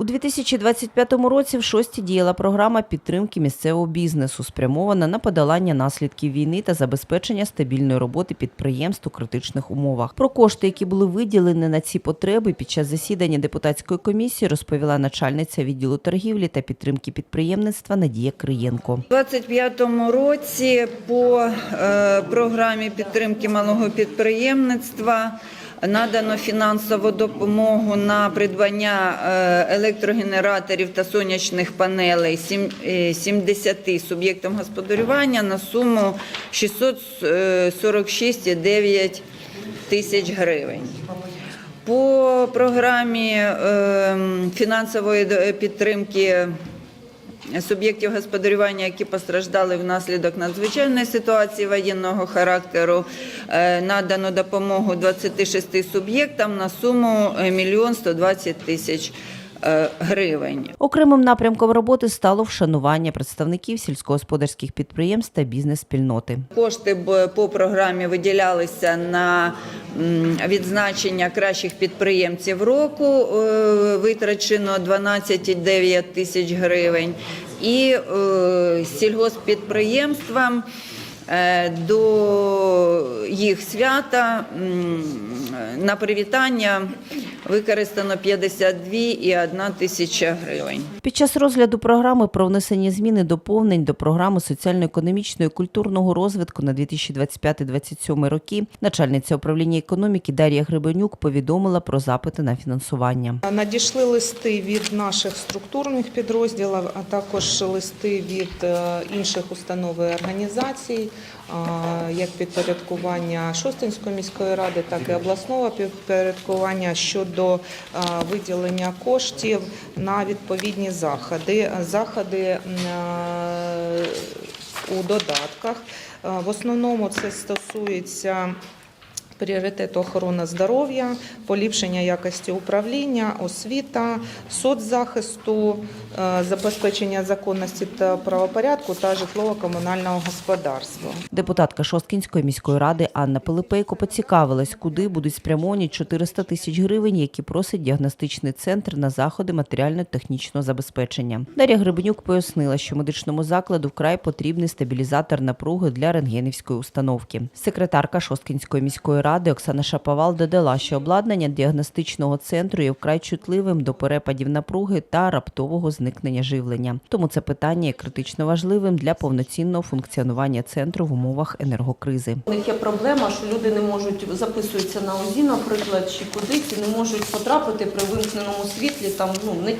У 2025 році в шості діяла програма підтримки місцевого бізнесу, спрямована на подолання наслідків війни та забезпечення стабільної роботи підприємств у критичних умовах. Про кошти, які були виділені на ці потреби під час засідання депутатської комісії, розповіла начальниця відділу торгівлі та підтримки підприємництва Надія Криєнко. У 2025 році по е, програмі підтримки малого підприємництва надано фінансову допомогу на придбання е, електрогенераторів та сонячних панелей сім- е, 70 суб'єктам господарювання на суму 646,9 тисяч гривень. По програмі е, фінансової підтримки суб'єктів господарювання, які постраждали внаслідок надзвичайної ситуації воєнного характеру, е, надано допомогу 26 суб'єктам на суму 1 120 тисяч е, гривень. Окремим напрямком роботи стало вшанування представників сільськогосподарських підприємств та бізнес-спільноти. Кошти по програмі виділялися на відзначення кращих підприємців року. е, Витрачено 12,9 тисяч гривень. І е, сільгосппідприємствам е, до їх свята на привітання використано 52,1 тисяча гривень. Під час розгляду програми про внесення змін і доповнень до програми соціально-економічного і культурного розвитку на 2025-2027 роки начальниця управління економіки Дар'я Гребенюк повідомила про запити на фінансування. Надійшли листи від наших структурних підрозділів, а також листи від е, інших установ і організацій, як підпорядкування Шостинської міської ради, так і обласного підпорядкування щодо виділення коштів на відповідні заходи. Заходи у додатках. В основному це стосується пріоритету охорона здоров'я, поліпшення якості управління, освіта, соцзахисту, е, забезпечення законності та правопорядку та житлово-комунального господарства. Депутатка Шосткінської міської ради Анна Пилипейко поцікавилась, куди будуть спрямовані 400 тисяч гривень, які просить діагностичний центр на заходи матеріально-технічного забезпечення. Дар'я Гребенюк пояснила, що медичному закладу вкрай потрібний стабілізатор напруги для рентгенівської установки. Секретарка Шосткінської міської ради Оксана Шаповал додала, що обладнання діагностичного центру є вкрай чутливим до перепадів напруги та раптового зникнення живлення. Тому це питання є критично важливим для повноцінного функціонування центру в умовах енергокризи. У них є проблема, що люди не можуть записуються на УЗІ, наприклад, чи кудись, і не можуть потрапити при вимкненому світлі. Там ну не,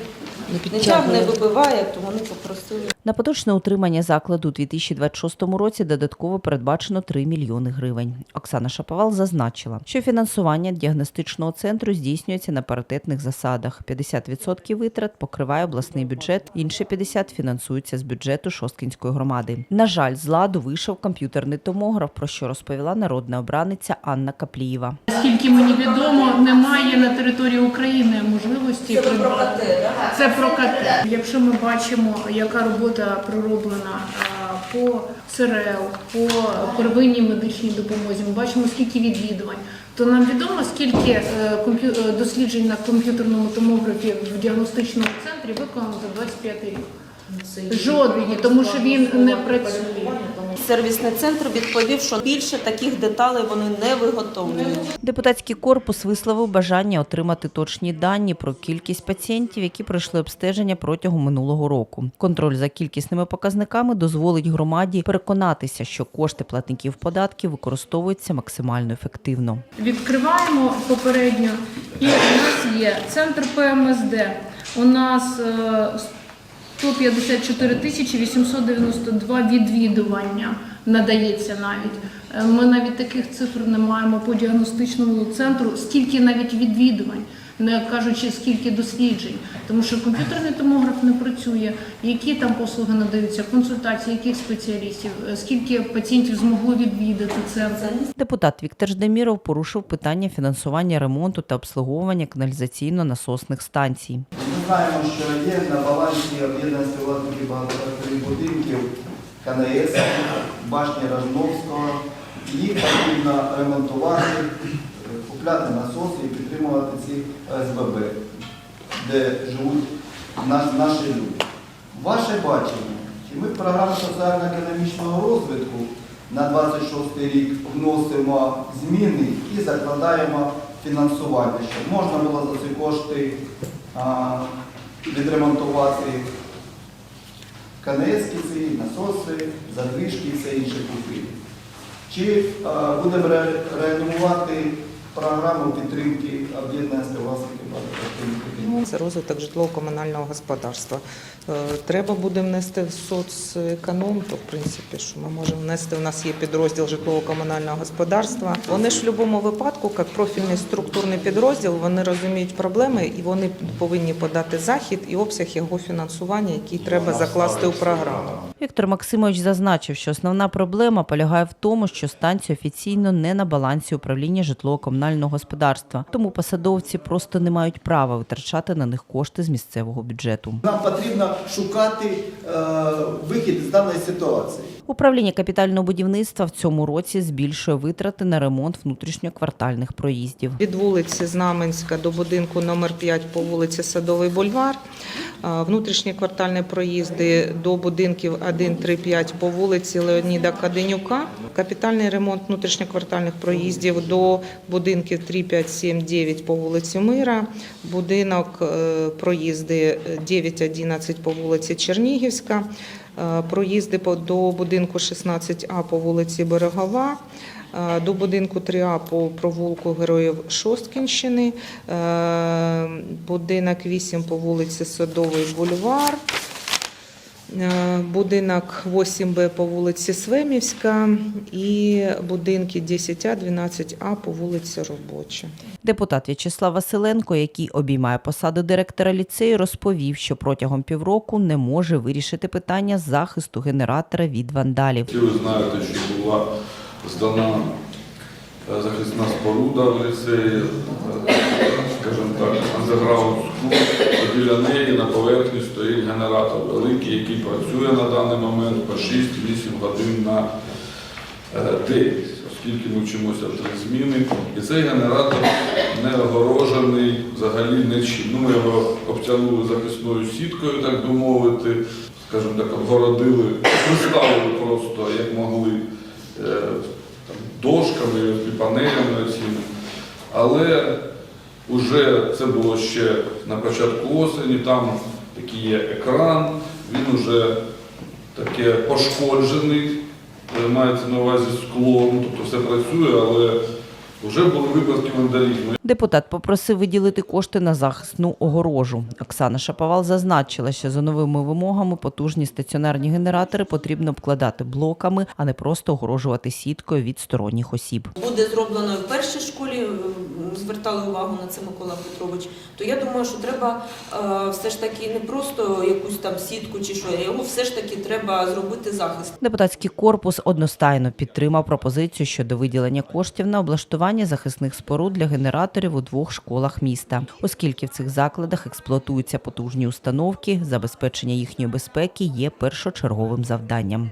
не тягне, вибиває, то вони попросили. На поточне утримання закладу у 2026 році додатково передбачено 3 мільйони гривень. Оксана Шаповал зазначила, що фінансування діагностичного центру здійснюється на паритетних засадах. 50% витрат покриває обласний бюджет, інші 50% фінансуються з бюджету Шосткінської громади. На жаль, з ладу вийшов комп'ютерний томограф, про що розповіла народна обраниця Анна Каплієва. Наскільки мені відомо, немає на території України можливості це про КТ, Це про КТ. Якщо ми бачимо, яка робота пророблена по СРЛ, по первинній медичній допомозі, ми бачимо скільки відвідувань. То нам відомо, скільки е, е, досліджень на комп'ютерному томографі в діагностичному центрі виконано за 25 рік. Жодні, тому що він не працює. Сервісний центр відповів, що більше таких деталей вони не виготовлюють. Депутатський корпус висловив бажання отримати точні дані про кількість пацієнтів, які пройшли обстеження протягом минулого року. Контроль за кількісними показниками дозволить громаді переконатися, що кошти платників податків використовуються максимально ефективно. Відкриваємо попередньо, і у нас є центр ПМСД. У нас е, 154 тисячі 892 відвідування надається навіть. Е, Ми навіть таких цифр не маємо по діагностичному центру, скільки навіть відвідувань, не кажучи скільки досліджень, тому що комп'ютерний томограф не працює. Які там послуги надаються, консультації, яких спеціалістів, е, скільки пацієнтів змогло відвідати центр. Депутат Віктор Ждеміров порушив питання фінансування ремонту та обслуговування каналізаційно-насосних станцій. Знаємо, що є на балансі об'єднаної співвласників багатоквартирних будинків КНС, башні Рожновського. Їх потрібно ремонтувати, купляти насоси і підтримувати ці ОСББ, де живуть наші люди. Ваше бачення, чи ми в програму соціально-економічного розвитку на 26 рік вносимо зміни і закладаємо фінансування, щоб можна було за ці кошти відремонтувати КНС ці, насоси, задвижки і все інше купи. Чи будемо ре- реанімувати програму підтримки об'єднання багатоквартирних Це розвиток житлово-комунального господарства. Е, Треба буде внести в соцеконом, то в принципі, що ми можемо внести. У нас є підрозділ житлово-комунального господарства. Вони ж в будь-якому випадку, як профільний структурний підрозділ, вони розуміють проблеми і вони повинні подати захід і обсяг його фінансування, який треба закласти у програму. Віктор Максимович зазначив, що основна проблема полягає в тому, що станція офіційно не на балансі управління житлово-комунального господарства, тому посадовці просто не мають права витрачати на них кошти з місцевого бюджету. Нам потрібно шукати е, вихід з даної ситуації. Управління капітального будівництва в цьому році збільшує витрати на ремонт внутрішньоквартальних проїздів. Від вулиці Знаменська до будинку номер 5 по вулиці Садовий бульвар. А, Внутрішні квартальні проїзди до будинків 1, 3, 5 по вулиці Леоніда Каденюка. Капітальний ремонт внутрішньоквартальних проїздів до будинків 3, 5, 7, 9 по вулиці Мира. Будинок е, проїзди 9, 11 по вулиці Чернігівська. Е, Проїзди до будинку 16А по вулиці Берегова. Е, До будинку 3А по провулку Героїв Шосткінщини, будинок 8 по вулиці Садовий бульвар, будинок 8Б по вулиці Свемівська і будинки 10А, 12А по вулиці Робоча. Депутат В'ячеслав Василенко, який обіймає посаду директора ліцею, розповів, що протягом півроку не може вирішити питання захисту генератора від вандалів. Ви знаєте, що була здана е, захисна споруда в ліцеї, е, скажімо так, андеграунд. Біля неї на поверхні стоїть генератор великий, який працює на даний момент по 6-8 годин на е, день, оскільки ми вчимося в три зміни. І цей генератор не огорожений взагалі нічим. Ну, ми його обтягнули захисною сіткою, так би мовити, скажімо так, обгородили, приставили просто, як могли, е, дошками, паneлями цими. Але вже це було ще на початку осені, там такий є екран, він вже таке пошкоджений, е, мається на увазі скло, ну, тобто все працює, але вже були випадки вандалізму. Депутат попросив виділити кошти на захисну огорожу. Оксана Шаповал зазначила, що за новими вимогами потужні стаціонарні генератори потрібно обкладати блоками, а не просто огорожувати сіткою від сторонніх осіб. буде зроблено в першій школі, звертали увагу на це Микола Петрович, то я думаю, що треба е, все ж таки не просто якусь там сітку чи що, а його все ж таки треба зробити захист. Депутатський корпус одностайно підтримав пропозицію щодо виділення коштів на облаштування захисних споруд для генераторів у двох школах міста, оскільки в цих закладах експлуатуються потужні установки, забезпечення їхньої безпеки є першочерговим завданням.